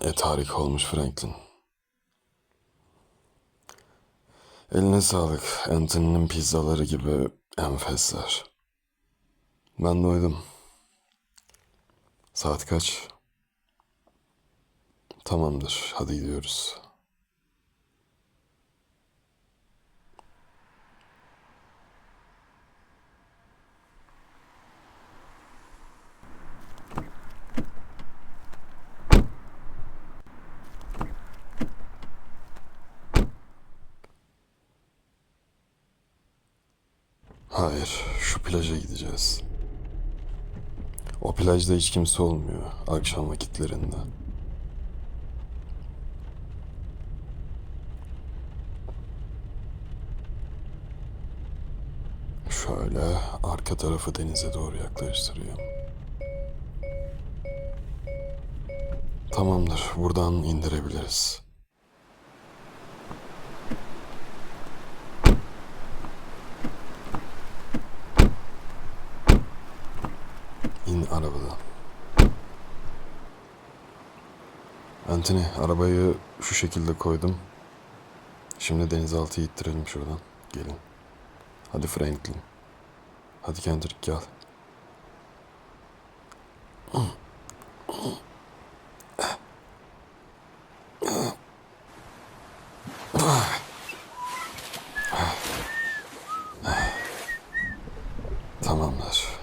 et harika olmuş Franklin. Eline sağlık. Anthony'nin pizzaları gibi enfesler. Ben doydum. Saat kaç? Tamamdır. Hadi gidiyoruz. Hayır, şu plaja gideceğiz. O plajda hiç kimse olmuyor akşam vakitlerinde. Şöyle arka tarafı denize doğru yaklaştırayım. Tamamdır, buradan indirebiliriz. Anthony, arabayı şu şekilde koydum. Şimdi denizaltıyı ittirelim şuradan. Gelin. Hadi Franklin. Hadi Kendrick gel. Tamamdır.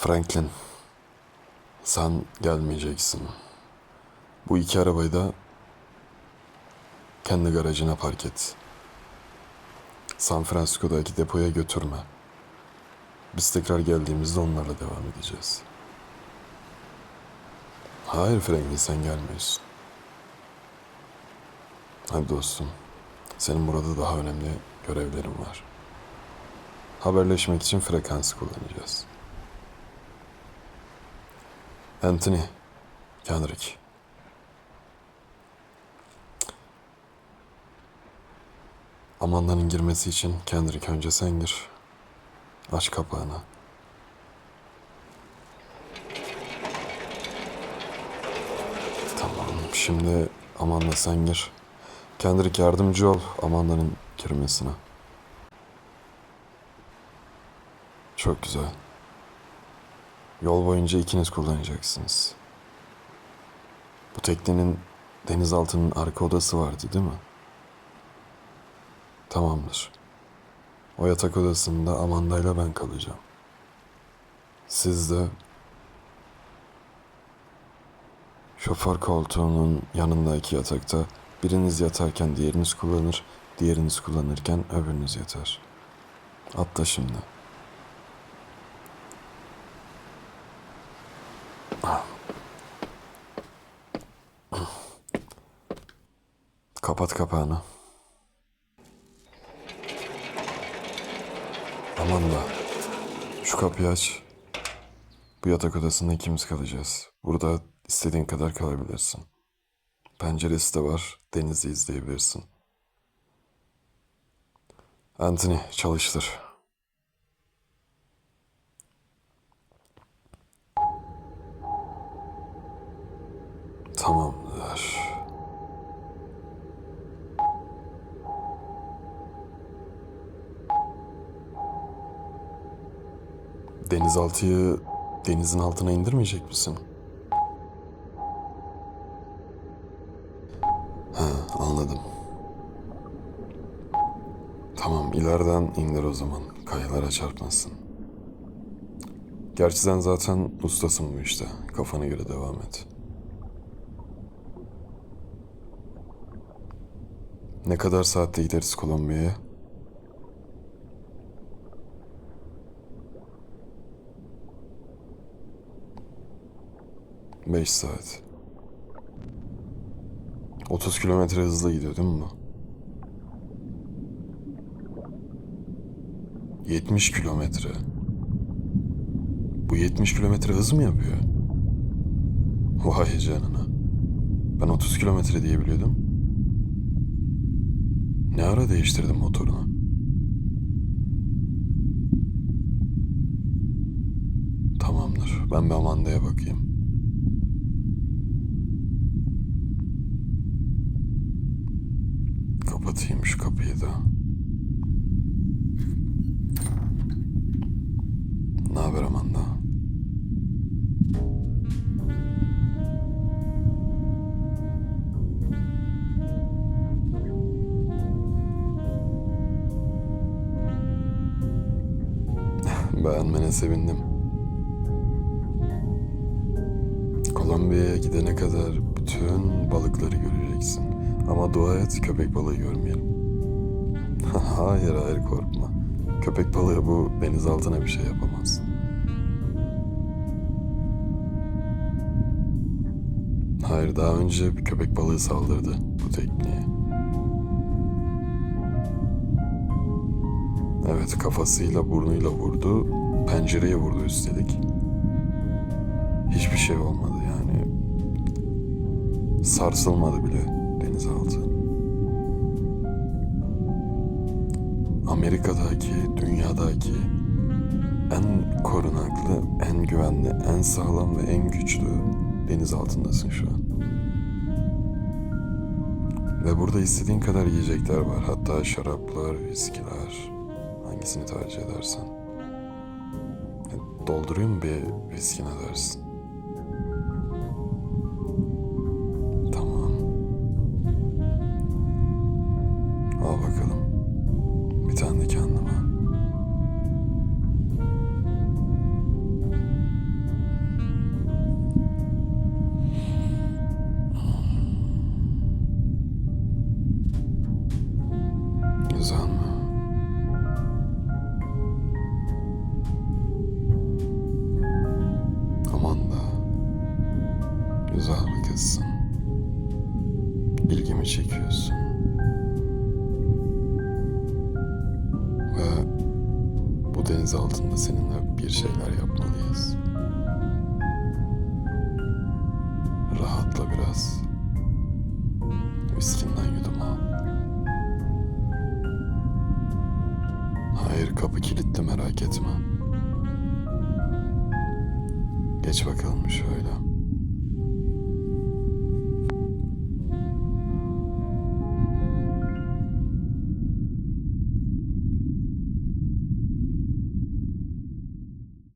Franklin, sen gelmeyeceksin. Bu iki arabayı da kendi garajına park et. San Francisco'daki depoya götürme. Biz tekrar geldiğimizde onlarla devam edeceğiz. Hayır Franklin sen gelmiyorsun. Hadi dostum. Senin burada daha önemli görevlerin var. Haberleşmek için frekansı kullanacağız. Anthony, Kendrick. Amanda'nın girmesi için Kendrick önce sen gir. Aç kapağını. Tamam, şimdi Amanda sen gir. Kendrick yardımcı ol Amanda'nın girmesine. Çok güzel. Yol boyunca ikiniz kullanacaksınız. Bu teknenin denizaltının arka odası vardı değil mi? Tamamdır. O yatak odasında Amanda ile ben kalacağım. Siz de şoför koltuğunun yanındaki yatakta biriniz yatarken diğeriniz kullanır, diğeriniz kullanırken öbürünüz yatar. Atla şimdi. Kapat kapağını. Amanda, şu kapıyı aç. Bu yatak odasında ikimiz kalacağız. Burada istediğin kadar kalabilirsin. Penceresi de var, denizi izleyebilirsin. Anthony, çalıştır. Tamamdır. Denizaltıyı denizin altına indirmeyecek misin? Ha, anladım. Tamam, ileriden indir o zaman. Kayalara çarpmasın. Gerçi sen zaten ustasın bu işte. Kafana göre devam et. Ne kadar saatte gideriz Kolombiya'ya? Beş saat. 30 kilometre hızlı gidiyor değil mi bu? 70 kilometre. Bu 70 kilometre hız mı yapıyor? Vay canına. Ben 30 kilometre diye biliyordum. Ne ara değiştirdin motorunu? Tamamdır. Ben bir Amanda'ya bakayım. Kapatayım şu kapıyı da. Ne haber Amanda? Beğenmene sevindim. Kolombiya'ya gidene kadar bütün balıkları göreceksin. Ama dua et köpek balığı görmeyelim. hayır hayır korkma. Köpek balığı bu denizaltına bir şey yapamaz. Hayır daha önce bir köpek balığı saldırdı bu tekniğe. Evet kafasıyla burnuyla vurdu. Pencereye vurdu üstelik. Hiçbir şey olmadı yani. Sarsılmadı bile denizaltı. Amerika'daki, dünyadaki en korunaklı, en güvenli, en sağlam ve en güçlü deniz altındasın şu an. Ve burada istediğin kadar yiyecekler var. Hatta şaraplar, viskiler. Hangisini tercih edersen. Doldurayım bir viski ne dersin? Aman da. Güzel bir kızsın. İlgimi çekiyorsun. Ve bu deniz altında seninle bir şeyler yapmalıyız. Geç bakalım şöyle.